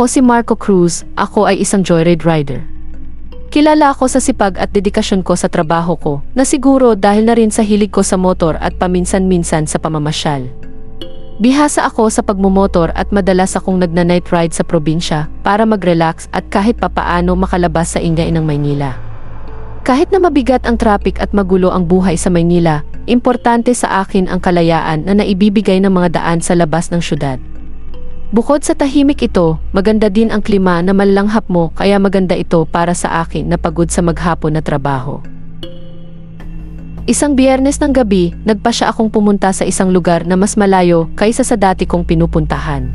Ako si Marco Cruz, ako ay isang joyride rider. Kilala ako sa sipag at dedikasyon ko sa trabaho ko, na siguro dahil na rin sa hilig ko sa motor at paminsan-minsan sa pamamasyal. Bihasa ako sa pagmumotor at madalas akong nagna-night ride sa probinsya para mag-relax at kahit papaano makalabas sa ingay ng Maynila. Kahit na mabigat ang traffic at magulo ang buhay sa Maynila, importante sa akin ang kalayaan na naibibigay ng mga daan sa labas ng syudad. Bukod sa tahimik ito, maganda din ang klima na malanghap mo kaya maganda ito para sa akin na pagod sa maghapon na trabaho. Isang biyernes ng gabi, nagpa siya akong pumunta sa isang lugar na mas malayo kaysa sa dati kong pinupuntahan.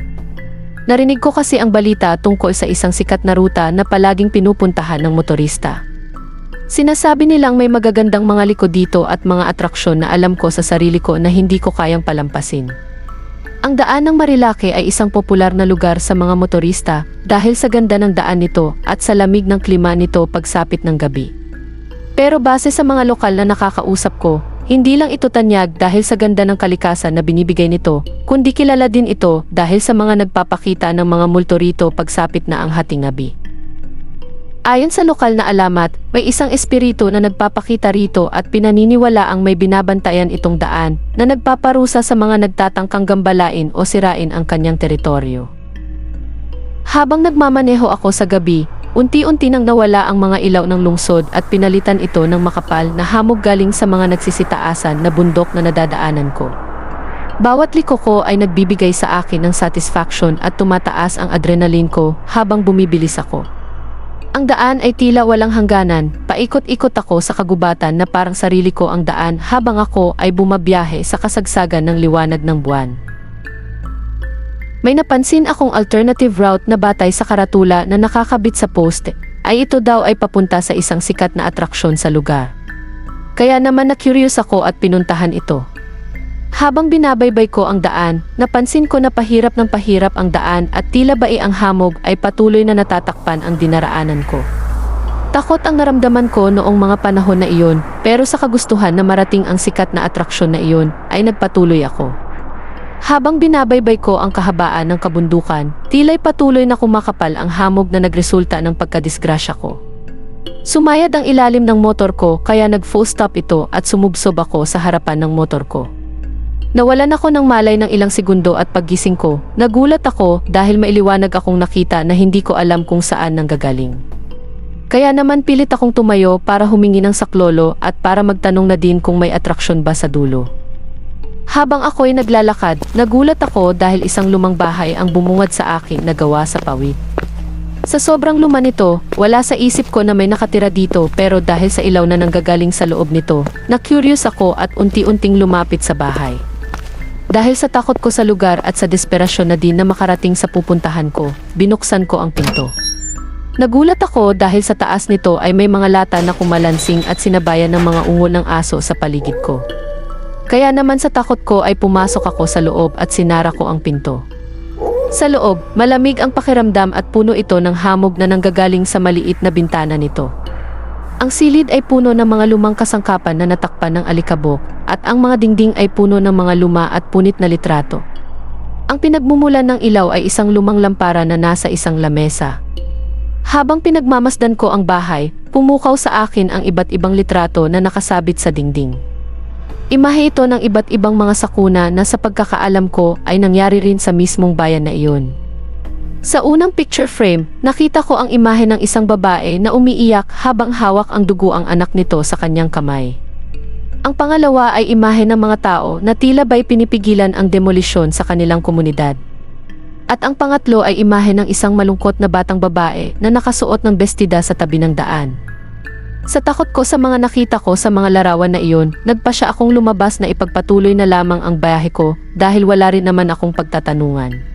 Narinig ko kasi ang balita tungkol sa isang sikat na ruta na palaging pinupuntahan ng motorista. Sinasabi nilang may magagandang mga liko dito at mga atraksyon na alam ko sa sarili ko na hindi ko kayang palampasin. Ang daan ng Marilake ay isang popular na lugar sa mga motorista dahil sa ganda ng daan nito at sa lamig ng klima nito pagsapit ng gabi. Pero base sa mga lokal na nakakausap ko, hindi lang ito tanyag dahil sa ganda ng kalikasan na binibigay nito, kundi kilala din ito dahil sa mga nagpapakita ng mga multo rito pagsapit na ang hating gabi. Ayon sa lokal na alamat, may isang espiritu na nagpapakita rito at pinaniniwala ang may binabantayan itong daan na nagpaparusa sa mga nagtatangkang gambalain o sirain ang kanyang teritoryo. Habang nagmamaneho ako sa gabi, unti-unti nang nawala ang mga ilaw ng lungsod at pinalitan ito ng makapal na hamog galing sa mga nagsisitaasan na bundok na nadadaanan ko. Bawat liko ko ay nagbibigay sa akin ng satisfaction at tumataas ang adrenaline ko habang bumibilis ako. Ang daan ay tila walang hangganan, paikot-ikot ako sa kagubatan na parang sarili ko ang daan habang ako ay bumabiyahe sa kasagsagan ng liwanag ng buwan. May napansin akong alternative route na batay sa karatula na nakakabit sa poste, ay ito daw ay papunta sa isang sikat na atraksyon sa lugar. Kaya naman na-curious ako at pinuntahan ito. Habang binabaybay ko ang daan, napansin ko na pahirap ng pahirap ang daan at tila ba ang hamog ay patuloy na natatakpan ang dinaraanan ko. Takot ang naramdaman ko noong mga panahon na iyon, pero sa kagustuhan na marating ang sikat na atraksyon na iyon, ay nagpatuloy ako. Habang binabaybay ko ang kahabaan ng kabundukan, tila'y patuloy na kumakapal ang hamog na nagresulta ng pagkadisgrasya ko. Sumayad ang ilalim ng motor ko kaya nag-full stop ito at sumubsob ako sa harapan ng motor ko. Nawalan ako ng malay ng ilang segundo at paggising ko, nagulat ako dahil mailiwanag akong nakita na hindi ko alam kung saan nanggagaling. Kaya naman pilit akong tumayo para humingi ng saklolo at para magtanong na din kung may atraksyon ba sa dulo. Habang ako'y naglalakad, nagulat ako dahil isang lumang bahay ang bumungad sa akin na gawa sa pawid. Sa sobrang luma nito, wala sa isip ko na may nakatira dito pero dahil sa ilaw na nanggagaling sa loob nito, na-curious ako at unti-unting lumapit sa bahay. Dahil sa takot ko sa lugar at sa desperasyon na din na makarating sa pupuntahan ko, binuksan ko ang pinto. Nagulat ako dahil sa taas nito ay may mga lata na kumalansing at sinabayan ng mga ungol ng aso sa paligid ko. Kaya naman sa takot ko ay pumasok ako sa loob at sinara ko ang pinto. Sa loob, malamig ang pakiramdam at puno ito ng hamog na nanggagaling sa maliit na bintana nito. Ang silid ay puno ng mga lumang kasangkapan na natakpan ng alikabok at ang mga dingding ay puno ng mga luma at punit na litrato. Ang pinagmumulan ng ilaw ay isang lumang lampara na nasa isang lamesa. Habang pinagmamasdan ko ang bahay, pumukaw sa akin ang iba't ibang litrato na nakasabit sa dingding. Imahe ito ng iba't ibang mga sakuna na sa pagkakaalam ko ay nangyari rin sa mismong bayan na iyon. Sa unang picture frame, nakita ko ang imahe ng isang babae na umiiyak habang hawak ang dugo ang anak nito sa kanyang kamay. Ang pangalawa ay imahe ng mga tao na tila ba'y pinipigilan ang demolisyon sa kanilang komunidad. At ang pangatlo ay imahe ng isang malungkot na batang babae na nakasuot ng bestida sa tabi ng daan. Sa takot ko sa mga nakita ko sa mga larawan na iyon, nagpa siya akong lumabas na ipagpatuloy na lamang ang bayahe ko dahil wala rin naman akong pagtatanungan.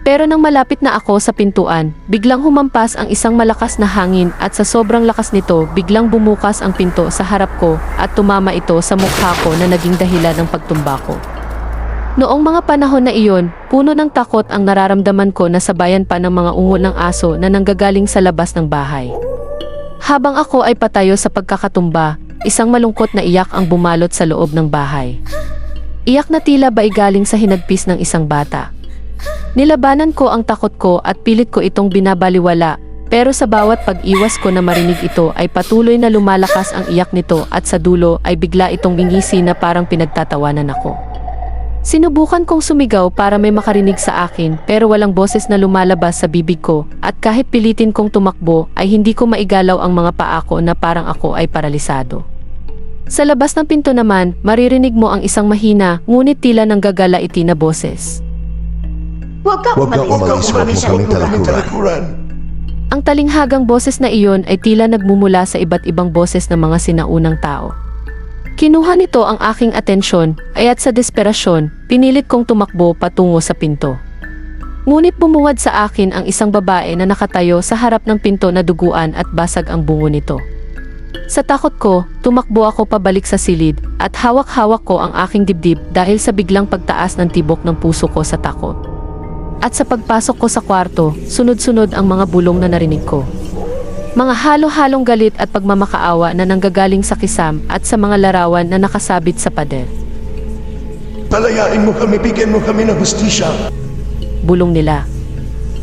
Pero nang malapit na ako sa pintuan, biglang humampas ang isang malakas na hangin at sa sobrang lakas nito, biglang bumukas ang pinto sa harap ko at tumama ito sa mukha ko na naging dahilan ng pagtumba ko. Noong mga panahon na iyon, puno ng takot ang nararamdaman ko na sabayan pa ng mga ungo ng aso na nanggagaling sa labas ng bahay. Habang ako ay patayo sa pagkakatumba, isang malungkot na iyak ang bumalot sa loob ng bahay. Iyak na tila ba galing sa hinagpis ng isang bata. Nilabanan ko ang takot ko at pilit ko itong binabaliwala, pero sa bawat pag-iwas ko na marinig ito ay patuloy na lumalakas ang iyak nito at sa dulo ay bigla itong bingisi na parang pinagtatawanan ako. Sinubukan kong sumigaw para may makarinig sa akin pero walang boses na lumalabas sa bibig ko at kahit pilitin kong tumakbo ay hindi ko maigalaw ang mga paa ko na parang ako ay paralisado. Sa labas ng pinto naman, maririnig mo ang isang mahina ngunit tila nang gagalaiti na boses. Huwag ka Huwag ka umalis. umalis, huwag mo kaming talikuran. Ang talinghagang boses na iyon ay tila nagmumula sa iba't ibang boses ng mga sinaunang tao. Kinuha nito ang aking atensyon, ay at sa desperasyon, pinilit kong tumakbo patungo sa pinto. Ngunit bumuwad sa akin ang isang babae na nakatayo sa harap ng pinto na duguan at basag ang bungo nito. Sa takot ko, tumakbo ako pabalik sa silid at hawak-hawak ko ang aking dibdib dahil sa biglang pagtaas ng tibok ng puso ko sa takot. At sa pagpasok ko sa kwarto, sunod-sunod ang mga bulong na narinig ko. Mga halo-halong galit at pagmamakaawa na nanggagaling sa kisam at sa mga larawan na nakasabit sa pader. Palayain mo kami, bigyan mo kami ng hustisya. Bulong nila.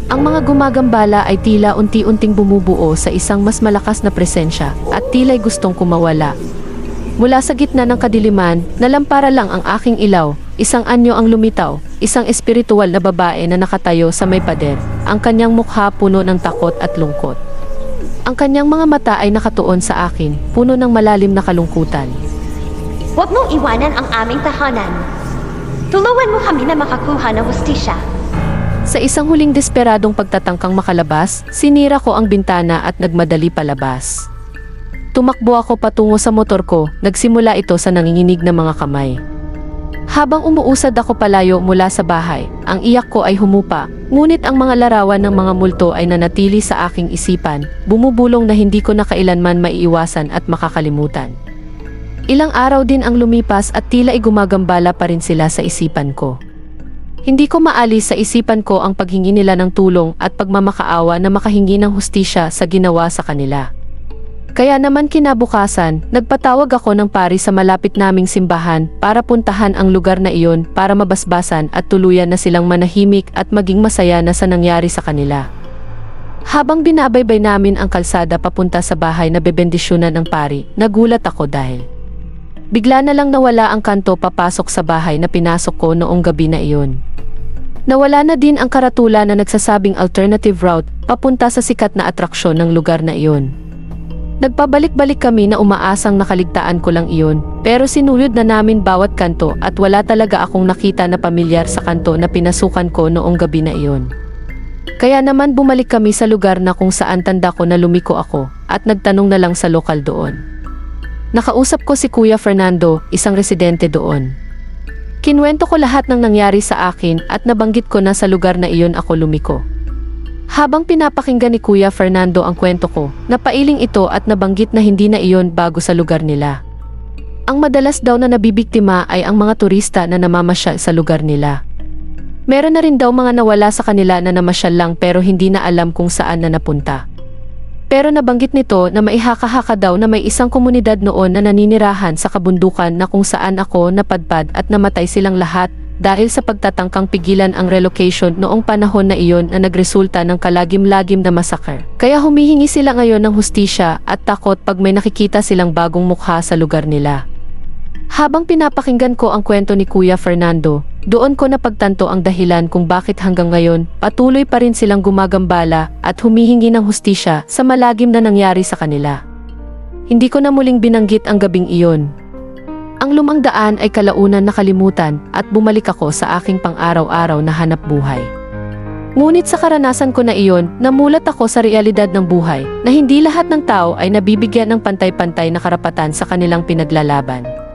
Ang mga gumagambala ay tila unti-unting bumubuo sa isang mas malakas na presensya at tila'y gustong kumawala. Mula sa gitna ng kadiliman, nalampara lang ang aking ilaw, isang anyo ang lumitaw, isang espiritual na babae na nakatayo sa may pader, ang kanyang mukha puno ng takot at lungkot. Ang kanyang mga mata ay nakatuon sa akin, puno ng malalim na kalungkutan. Huwag mong iwanan ang aming tahanan. Tulungan mo kami na makakuha ng hustisya. Sa isang huling desperadong pagtatangkang makalabas, sinira ko ang bintana at nagmadali palabas. Tumakbo ako patungo sa motor ko, nagsimula ito sa nanginginig na mga kamay. Habang umuusad ako palayo mula sa bahay, ang iyak ko ay humupa, ngunit ang mga larawan ng mga multo ay nanatili sa aking isipan, bumubulong na hindi ko na kailanman maiiwasan at makakalimutan. Ilang araw din ang lumipas at tila ay gumagambala pa rin sila sa isipan ko. Hindi ko maalis sa isipan ko ang paghingi nila ng tulong at pagmamakaawa na makahingi ng hustisya sa ginawa sa kanila. Kaya naman kinabukasan, nagpatawag ako ng pari sa malapit naming simbahan para puntahan ang lugar na iyon para mabasbasan at tuluyan na silang manahimik at maging masaya na sa nangyari sa kanila. Habang binabaybay namin ang kalsada papunta sa bahay na bebendisyonan ng pari, nagulat ako dahil Bigla na lang nawala ang kanto papasok sa bahay na pinasok ko noong gabi na iyon. Nawala na din ang karatula na nagsasabing alternative route papunta sa sikat na atraksyon ng lugar na iyon. Nagpabalik-balik kami na umaasang nakaligtaan ko lang iyon, pero sinuyod na namin bawat kanto at wala talaga akong nakita na pamilyar sa kanto na pinasukan ko noong gabi na iyon. Kaya naman bumalik kami sa lugar na kung saan tanda ko na lumiko ako at nagtanong na lang sa lokal doon. Nakausap ko si Kuya Fernando, isang residente doon. Kinwento ko lahat ng nangyari sa akin at nabanggit ko na sa lugar na iyon ako lumiko. Habang pinapakinggan ni Kuya Fernando ang kwento ko, napailing ito at nabanggit na hindi na iyon bago sa lugar nila. Ang madalas daw na nabibiktima ay ang mga turista na namamasyal sa lugar nila. Meron na rin daw mga nawala sa kanila na namasyal lang pero hindi na alam kung saan na napunta. Pero nabanggit nito na maihaka-haka daw na may isang komunidad noon na naninirahan sa kabundukan na kung saan ako napadpad at namatay silang lahat dahil sa pagtatangkang pigilan ang relocation noong panahon na iyon na nagresulta ng kalagim-lagim na massacre. Kaya humihingi sila ngayon ng hustisya at takot pag may nakikita silang bagong mukha sa lugar nila. Habang pinapakinggan ko ang kwento ni Kuya Fernando, doon ko napagtanto ang dahilan kung bakit hanggang ngayon patuloy pa rin silang gumagambala at humihingi ng hustisya sa malagim na nangyari sa kanila. Hindi ko na muling binanggit ang gabing iyon. Ang lumang daan ay kalaunan nakalimutan at bumalik ako sa aking pang-araw-araw na hanap buhay. Ngunit sa karanasan ko na iyon, namulat ako sa realidad ng buhay na hindi lahat ng tao ay nabibigyan ng pantay-pantay na karapatan sa kanilang pinaglalaban.